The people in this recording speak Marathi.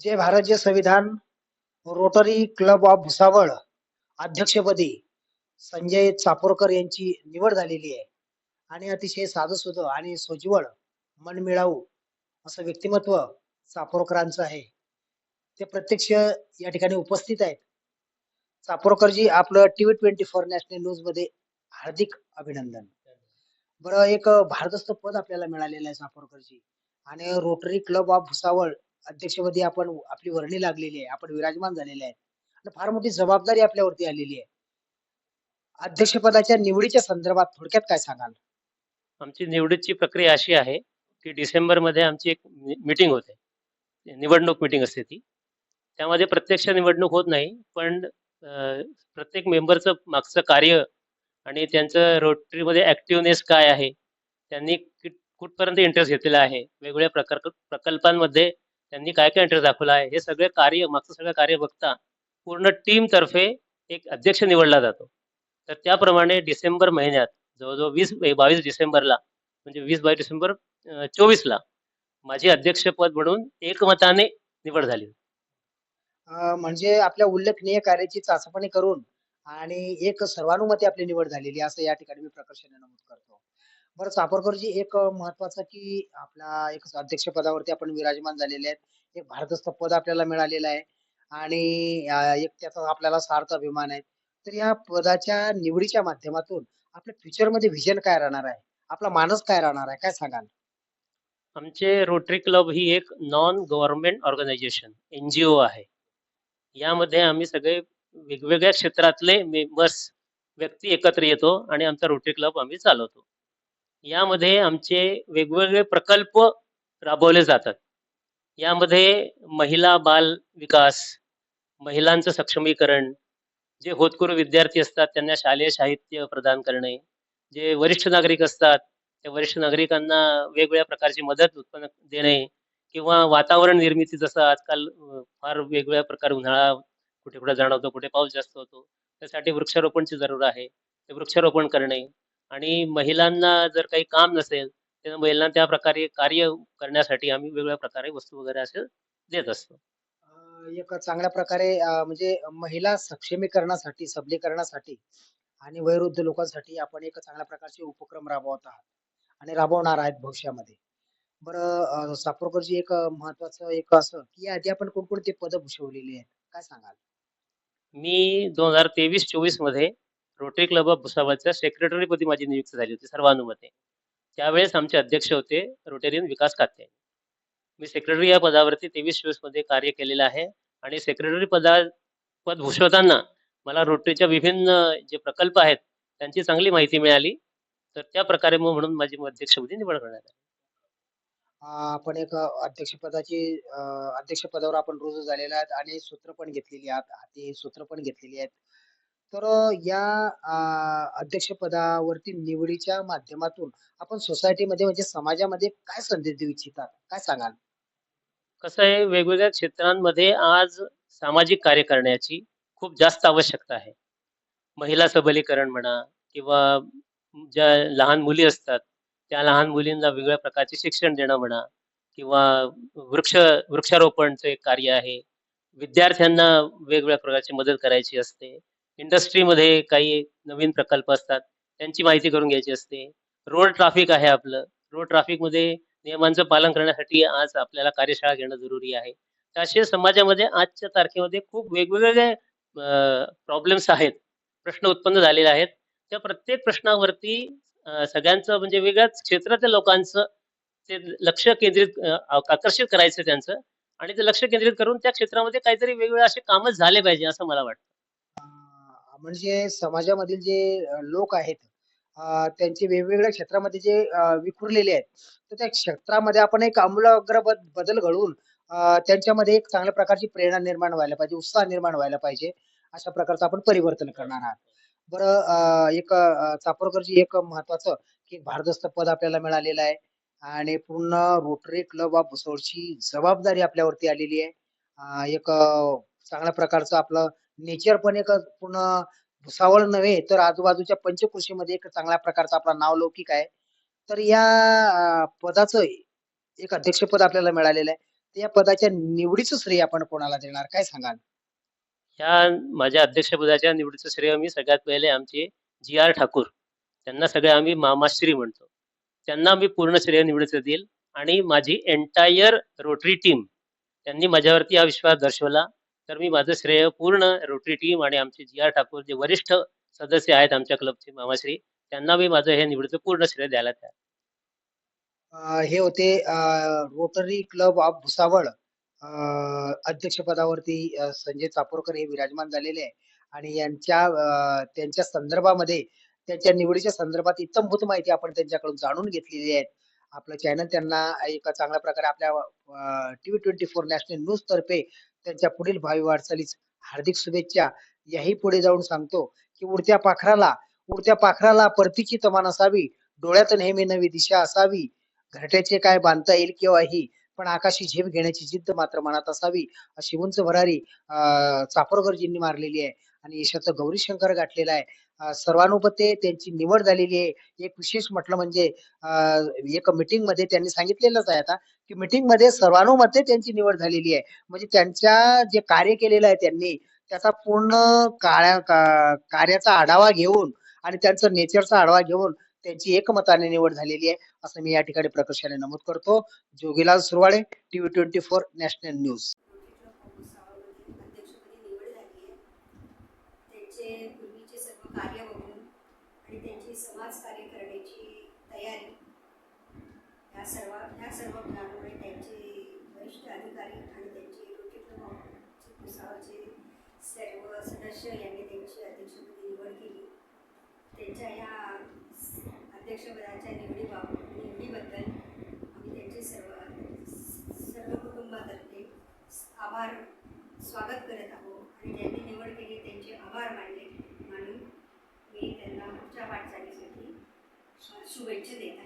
जे भारतीय संविधान रोटरी क्लब ऑफ भुसावळ अध्यक्षपदी संजय चापोरकर यांची निवड झालेली आहे. आणि अतिशय साधंसुध आणि सोज्वळ मनमिळावू असं व्यक्तिमत्व चापोरकरांचं आहे. ते प्रत्यक्ष या ठिकाणी उपस्थित आहेत. चापोरकरजी आपलं टीव्ही ट्वेंटी फोर नॅशनल न्यूजमध्ये हार्दिक अभिनंदन. बरं एक भारदस्त पद आपल्याला मिळालेलं आहे चापोरकरजी. आणि रोटरी क्लब ऑफ भुसावळ अध्यक्षपदी आपण आपली वर्णी लागलेली आहे आपण विराजमान झालेले आहेत. आणि फार मोठी जबाबदारी आपल्यावरती आलेली आहे. अध्यक्षपदाच्या निवडीच्या संदर्भात थोडक्यात काय सांगाल? आमची निवडीची प्रक्रिया अशी आहे की डिसेंबरमध्ये आमची एक मीटिंग होते. निवडणूक मीटिंग असते ती. त्यामध्ये प्रत्यक्ष निवडणूक होत नाही पण प्रत्येक मेंबरचं मागचं कार्य आणि त्यांचं रोटरीमध्ये ऍक्टिव्हनेस काय आहे त्यांनी कुठपर्यंत इंटरेस्ट घेतलेला आहे वेगवेगळ्या प्रकार प्रकल्पांमध्ये त्यांनी काय काय इंटरेस्ट दाखवला आहे हे सगळे कार्य मागचं सगळं कार्य बघता पूर्ण टीमतर्फे एक अध्यक्ष निवडला जातो. तर त्याप्रमाणे डिसेंबर महिन्यात जवळजवळ वीस बावीस डिसेंबरला म्हणजे वीस बावीस डिसेंबर चोवीसला माझी अध्यक्षपद म्हणून एकमताने निवड झाली म्हणजे आपल्या उल्लेखनीय कार्याची चाचपणी करून आणि एक सर्वानुमते आपली निवड झालेली आहे, असं या ठिकाणी मी प्रकर्षाने नमूद करतो. बरं चापोरकरजी एक महत्वाचं की आपला एक अध्यक्षपदावरती आपण विराजमान झालेले आहेत. एक भारतस्थ पद आपल्याला मिळालेलं आहे. आणि अं, एक त्याचा आपल्याला सार्थ अभिमान आहे. तर या पदाच्या निवडीच्या माध्यमातून आपल्या फ्युचरमध्ये व्हिजन काय राहणार आहे? आपला मानस काय राहणार आहे? काय सांगाल? आमचे रोटरी क्लब ही एक non government organisation N G O आहे. यामध्ये आम्ही सगळे वेगवेगळ्या क्षेत्रातले मेंबर्स व्यक्ती एकत्र येतो आणि आमचा रोटरी क्लब आम्ही चालवतो. यामध्ये आमचे वेगवेगळे प्रकल्प राबवले जातात. यामध्ये महिला बाल विकास महिलांचं सक्षमीकरण जे होतकरू विद्यार्थी असतात त्यांना शालेय साहित्य प्रदान करणे जे वरिष्ठ नागरिक असतात त्या वरिष्ठ नागरिकांना वेगवेगळ्या प्रकारची मदत उत्पन्न देणे किंवा वातावरण निर्मिती जसं आजकाल फार वेगवेगळ्या प्रकार उन्हाळा कुठे कुठे जाणवतो कुठे पाऊस जास्त होतो त्यासाठी वृक्षारोपणची जरूर आहे. ते वृक्षारोपण करणे आणि महिलांना जर काही काम नसेल तर महिलांना त्या प्रकारे कार्य करण्यासाठी आम्ही वेगवेगळ्या प्रकारे वस्तू वगैरे असे देत असतो. एक चांगल्या प्रकारे म्हणजे महिला सक्षमीकरणासाठी सबलीकरणासाठी आणि वयोवृद्ध लोकांसाठी आपण एक चांगल्या प्रकारचे उपक्रम राबवत आहात आणि राबवणार आहेत भविष्यामध्ये. बरं सापोरकरजी एक महत्वाचं एक असं की आधी आपण कोणकोणते पद भूषवलेली आहेत? काय सांगाल? मी दोन हजार तेवीस चोवीसमध्ये रोटरी क्लब ऑफ भुसावळच्या सेक्रेटरीपदी माझी नियुक्ती झाली होती सर्वानुमते. त्यावेळेस आमचे अध्यक्ष होते रोटेरियन विकास खाते मी सेक्रेटरी या पदावरती तेवीसमध्ये कार्य केलेलं आहे आणि सेक्रेटरी पदा पद भूषवताना मला रोटरीच्या विभिन्न जे प्रकल्प आहेत त्यांची चांगली माहिती मिळाली. तर त्या प्रकारे मग म्हणून माझी अध्यक्षपदी निवड करण्यात आली आपण एक अध्यक्षपदाची अध्यक्षपदावर आपण रुजू झालेला आहेत आणि सूत्र पण घेतलेली आहेत. हाती सूत्र पण घेतलेली आहेत. तर या अध्यक्षपदावरती निवडीच्या माध्यमातून आपण सोसायटीमध्ये म्हणजे समाजामध्ये काय संदेश देऊ इच्छितात काय सांगाल? कसं आहे वेगवेगळ्या क्षेत्रांमध्ये आज सामाजिक कार्य करण्याची खूप जास्त आवश्यकता आहे. महिला सबलीकरण म्हणा किंवा ज्या लहान मुली असतात त्या लहान मुलींना वेगळ्या प्रकारचे शिक्षण देणं म्हणा किंवा वृक्ष वृक्षारोपणचं एक कार्य आहे. विद्यार्थ्यांना वेगवेगळ्या प्रकारची मदत करायची असते. इंडस्ट्रीमध्ये काही नवीन प्रकल्प असतात त्यांची माहिती करून घ्यायची असते. रोड ट्रॅफिक आहे आपलं. रोड ट्रॅफिकमध्ये नियमांचं पालन करण्यासाठी आज आपल्याला कार्यशाळा घेणं जरुरी आहे. तर असे समाजामध्ये आजच्या तारखेमध्ये खूप वेगवेगळे प्रॉब्लेम्स आहेत. प्रश्न उत्पन्न झालेले आहेत. त्या प्रत्येक प्रश्नावरती सगळ्यांचं म्हणजे वेगळ्याच क्षेत्रातल्या लोकांचं ते लक्ष केंद्रित आकर्षित करायचं त्यांचं. आणि ते लक्ष केंद्रित करून त्या क्षेत्रामध्ये काहीतरी वेगवेगळे असे कामं झाले पाहिजे असं मला वाटतं. म्हणजे समाजामधील जे लोक आहेत त्यांचे वेगवेगळ्या क्षेत्रामध्ये जे विखुरलेले आहेत तर त्या क्षेत्रामध्ये आपण एक आमूलाग्र बद- बदल घडवून त्यांच्यामध्ये एक चांगल्या प्रकारची प्रेरणा निर्माण व्हायला पाहिजे उत्साह निर्माण व्हायला पाहिजे अशा प्रकारचं आपण परिवर्तन करणार आहात. बरं एक चापोरकरची चापोरकरजी एक महत्वाचं की भारदस्त पद आपल्याला मिळालेलं आहे आणि पूर्ण रोटरी क्लब ऑफ भुसावळची जबाबदारी आपल्यावरती आलेली आहे. एक चांगल्या प्रकारचं आपलं नेचर पण एक पूर्ण भुसावळ नव्हे तर आजूबाजूच्या पंचकृषीमध्ये एक चांगल्या प्रकारचा आपला नावलौकिक आहे. तर या पदाचं एक अध्यक्षपद आपल्याला मिळालेलं आहे. तर या पदाच्या निवडीचं श्रेय आपण कोणाला देणार? काय सांगाल? ह्या माझ्या अध्यक्षपदाच्या निवडीचं श्रेय मी सगळ्यात पहिले आमचे जी आर ठाकूर. त्यांना सगळे आम्ही मामाश्री म्हणतो. त्यांना मी पूर्ण श्रेय निवडीचं देईल. आणि माझी एंटायर रोटरी टीम त्यांनी माझ्यावरती हा विश्वास दर्शवला. तर मी माझं श्रेय पूर्ण रोटरी टीम आणि आमचे जी आर ठाकूर जे वरिष्ठ सदस्य आहेत आमच्या क्लबचे मामाश्री त्यांना मी माझं हे निवडीचं पूर्ण श्रेय द्यायला तयार हे होते रोटरी क्लब ऑफ भुसावळ. अध्यक्षपदावरती संजय चापोरकर हे विराजमान झालेले आहे. आणि यांच्या त्यांच्या संदर्भामध्ये त्यांच्या निवडीच्या संदर्भात इत्तमभूत माहिती आपण त्यांच्याकडून जाणून घेतलेली आहे. आपलं चॅनल त्यांना एका चांगल्या प्रकारे आपल्या TV twenty four national news तर्फे त्यांच्या पुढील भावी वाटचालीस हार्दिक शुभेच्छा. याही पुढे जाऊन सांगतो की उडत्या पाखराला उडत्या पाखराला परतीची तमान असावी. डोळ्यात नेहमी नवी दिशा असावी. घरट्याचे काय बांधता येईल किंवाही पण आकाशी झेप घेण्याची जिद्द मात्र मनात असावी अशी उंच भरारी अं, चापरकरजींनी मारलेली आहे. आणि यशाचं गौरी शंकर गाठलेला आहे. सर्वानुपते त्यांची निवड झालेली आहे. एक विशेष म्हटलं म्हणजे एक मिटिंगमध्ये त्यांनी सांगितलेलंच आहे आता की मिटिंगमध्ये सर्वानुमते त्यांची निवड झालेली आहे. म्हणजे त्यांच्या जे कार्य केलेलं आहे त्यांनी त्याचा पूर्ण काळ्या का- कार्याचा आढावा घेऊन आणि त्यांचं नेचरचा आढावा घेऊन त्यांची एकमताने निवड झालेली आहे. असं मी या ठिकाणी प्रकर्षाने नमूद करतो. Jogilal Surwade TV twenty four national news समाज कार्य करण्याची तयारी ह्या सर्व सर्व गुणांमुळे त्यांचे वरिष्ठ अधिकारी आणि त्यांचे सर्व सदस्य यांनी त्यांची अध्यक्षपदी निवड केली. त्यांच्या या अध्यक्षपदाच्या निवडीबाबत निवडीबद्दल आम्ही त्यांचे सर्व सर्व कुटुंबातर्फे आभार स्वागत करत आहोत आणि ज्यांनी निवड केली त्यांचे आभार मानले म्हणून मी त्यांना पुढच्या वाटचालीसाठी शुभेच्छा देत आहे.